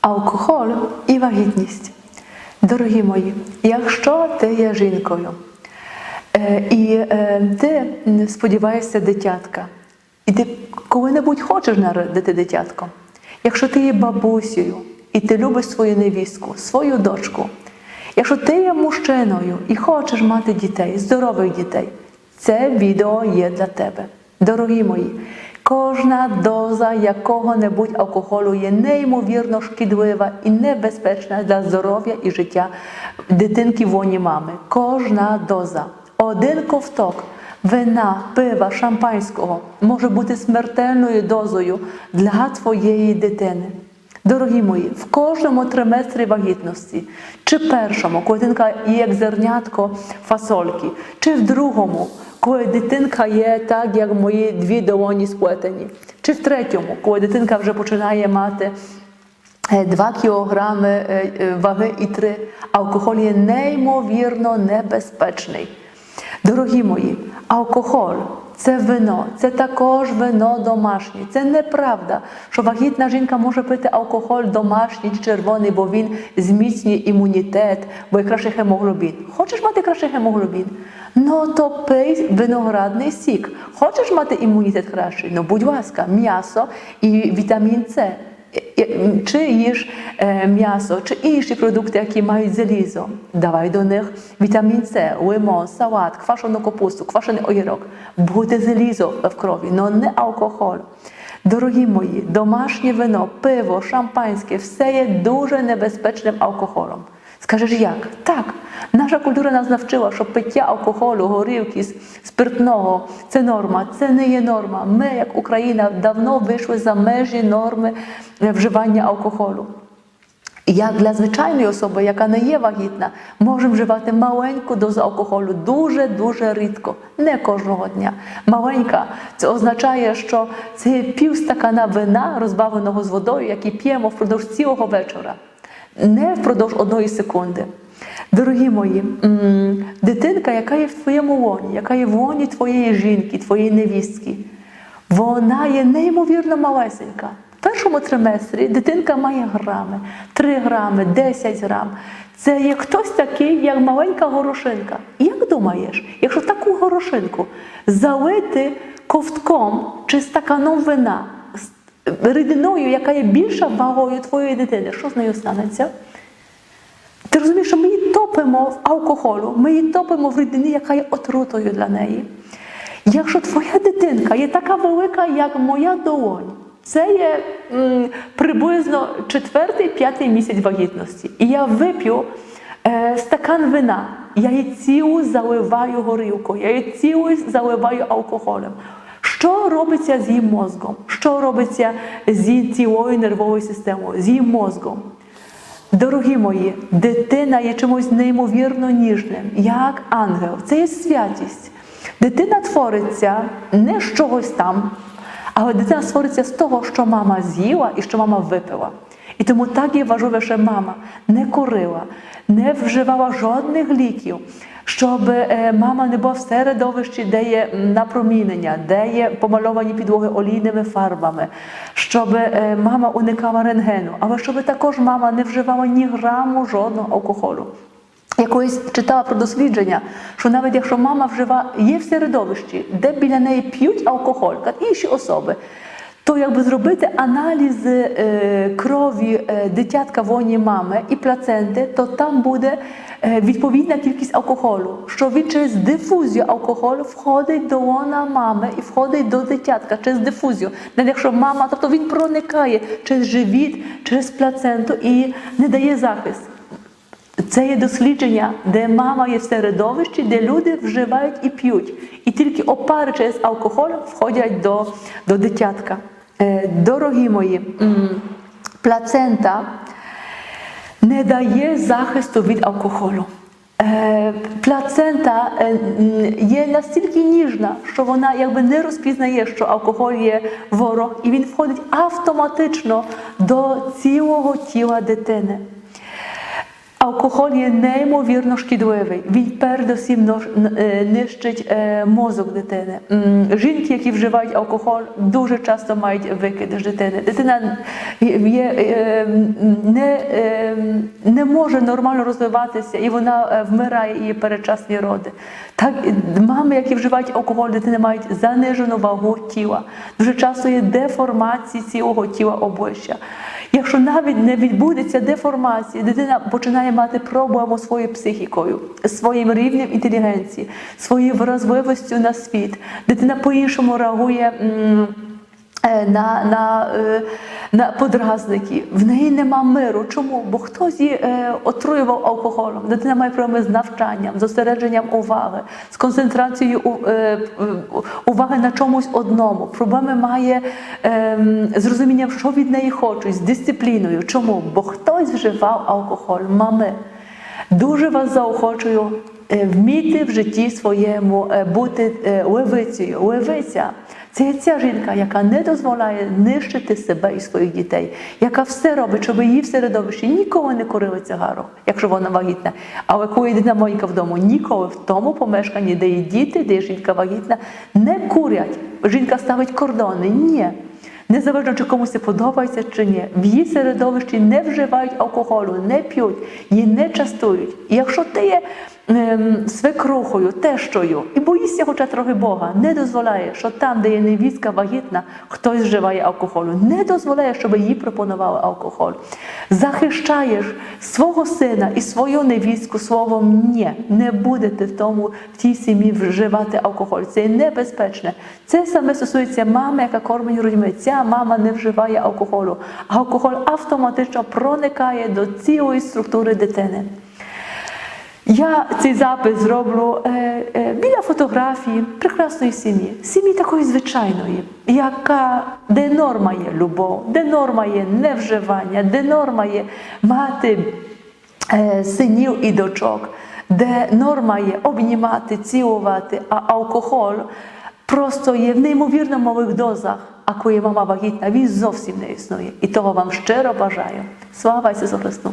Алкоголь і вагітність. Дорогі мої, якщо ти є жінкою е, і е, ти сподіваєшся дитятка, і ти коли-небудь хочеш народити дитятко, якщо ти є бабусею і ти любиш свою невістку, свою дочку, якщо ти є мужчиною і хочеш мати дітей, здорових дітей, це відео є для тебе. Дорогі мої, кожна доза якого-небудь алкоголю є неймовірно шкідлива і небезпечна для здоров'я і життя дитинки воні мами. Кожна доза. Один ковток вина, пива, шампанського може бути смертельною дозою для твоєї дитини. Дорогі мої, в кожному триместрі вагітності, чи першому, коли дитинка є як зернятко фасольки, чи в другому, коли дитинка є так, як мої дві долоні сплетені, чи в третьому, коли дитинка вже починає мати 2 кілограми е, е, ваги і 3, алкоголь є неймовірно небезпечний. Дорогі мої, алкоголь це вино, це також вино домашнє. Це неправда, що вагітна жінка може пити алкоголь домашній чи червоний, бо він зміцнює імунітет, бо є кращий гемоглобін. Хочеш мати кращий гемоглобін? Ну то пий виноградний сік. Хочеш мати імунітет кращий? Ну, будь ласка, м'ясо і вітамін С. Чи їж е, м'ясо, чи інші продукти, які мають залізо. Давай до них вітамін С, лимон, салат, квашену капусту, квашений огірок. Буде залізо в крові, але не алкоголь. Дорогі мої, домашнє вино, пиво, шампанське все є дуже небезпечним алкоголем. Скажеш як? Так. Наша культура нас навчила, що пиття алкоголю, горілки, спиртного це норма. Це не є норма. Ми, як Україна, давно вийшли за межі норми вживання алкоголю. Як для звичайної особи, яка не є вагітна, можемо вживати маленьку дозу алкоголю дуже-дуже рідко, не кожного дня. Маленька це означає, що це є пів стакана вина, розбавленого з водою, який п'ємо впродовж цілого вечора, не впродовж одної секунди. Дорогі мої, дитинка, яка є в твоєму лоні, яка є в лоні твоєї жінки, твоєї невістки, вона є неймовірно малесенька. В першому триместрі дитинка має грами, 3 грами, 10 грам. Це є хтось такий, як маленька горошинка. Як думаєш, якщо таку горошинку залити ковтком чи стаканом вина, з рідиною, яка є більша вагою твоєї дитини, що з нею станеться? Ти розумієш, що ми її топимо в алкоголю, ми її топимо в рідині, яка є отрутою для неї. Якщо твоя дитинка є така велика, як моя долонь, це є м, приблизно четвертий-п'ятий місяць вагітності. І я вип'ю е, стакан вина, я її цілу заливаю горілкою, я її цілу заливаю алкоголем. Що робиться з її мозком? Що робиться з її цілою нервовою системою, з її мозком? Дорогі мої, дитина є чимось неймовірно ніжним, як ангел. Це є святість. Дитина твориться не з чогось там, але дитина створиться з того, що мама з'їла і що мама випила. І тому так є важливо, що мама не курила, не вживала жодних ліків, щоб е, мама не була в середовищі, де є напромінення, де є помальовані підлоги олійними фарбами, щоб е, мама уникала рентгену, але щоб також мама не вживала ні граму жодного алкоголю. Я колись читала про дослідження, що навіть якщо мама вжива є в середовищі, де біля неї п'ють алкоголь, як інші особи, то якби зробити аналіз е, крові е, дитятка воні мами і плаценти, то там буде відповідна кількість алкоголю, що він через дифузію алкоголю входить до лона мами і входить до дитятка через дифузію. Навіть якщо мама, тобто він проникає через живіт, через плаценту і не дає захист. Це є дослідження, де мама є в середовищі, де люди вживають і п'ють. І тільки опари через алкоголь входять до, до дитятка. Е, Дорогі мої, плацента не дає захисту від алкоголю. Е, Плацента е, є настільки ніжна, що вона якби не розпізнає, що алкоголь є ворог, і він входить автоматично до цілого тіла дитини. Алкоголь є неймовірно шкідливий. Він передусім е, нищить е, мозок дитини. Жінки, які вживають алкоголь, дуже часто мають викидиш дитини. Дитина є, е, не, не може нормально розвиватися, і вона вмирає і передчасні роди. Так, мами, які вживають алкоголь, дитини мають занижену вагу тіла. Дуже часто є деформації цілого тіла обличчя. Якщо навіть не відбудеться деформація, дитина починає мати проблему своєю психікою, своїм рівнем інтелігенції, своєю вразливістю на світ. Дитина по-іншому реагує. е, На, на, е, на подразники. В неї нема миру. Чому? Бо хтось її е, отруював алкоголем. Дитина має проблеми з навчанням, зосередженням уваги, з концентрацією е, уваги на чомусь одному. Проблеми має е, з розумінням, що від неї хочуть, з дисципліною. Чому? Бо хтось вживав алкоголь, мами. Дуже вас заохочую е, вміти в житті своєму е, бути левицею. Левиця це є ця жінка, яка не дозволяє нищити себе і своїх дітей, яка все робить, щоб її в середовищі ніколи не курили цигару, якщо вона вагітна. Але коли йде маленька вдома, ніколи в тому помешканні, де є діти, де є жінка вагітна, не курять. Жінка ставить кордони. Ні. Незалежно чи комусь подобається чи ні, в її середовищі не вживають алкоголю, не п'ють, її не частують. І якщо ти є свекрухою, тещою і боїшся хоча трохи Бога, не дозволяє, що там, де є невістка вагітна, хтось вживає алкоголю, не дозволяє, щоб їй пропонували алкоголь. Захищаєш свого сина і свою невістку словом ні, не будете в тому в тій сім'ї вживати алкоголь. Це небезпечне. Це саме стосується мами, яка кормить грудьми. Ця мама не вживає алкоголю. Алкоголь автоматично проникає до цілої структури дитини. Я цей запис зроблю е, е, біля фотографії прекрасної сім'ї, сім'ї такої звичайної, яка де норма є любов, де норма є невживання, де норма є мати е, синів і дочок, де норма є обнімати, цілувати, а алкоголь просто є в неймовірно малих дозах. А коли мама вагітна, він зовсім не існує. І того вам щиро бажаю. Слава Ісусу Христу!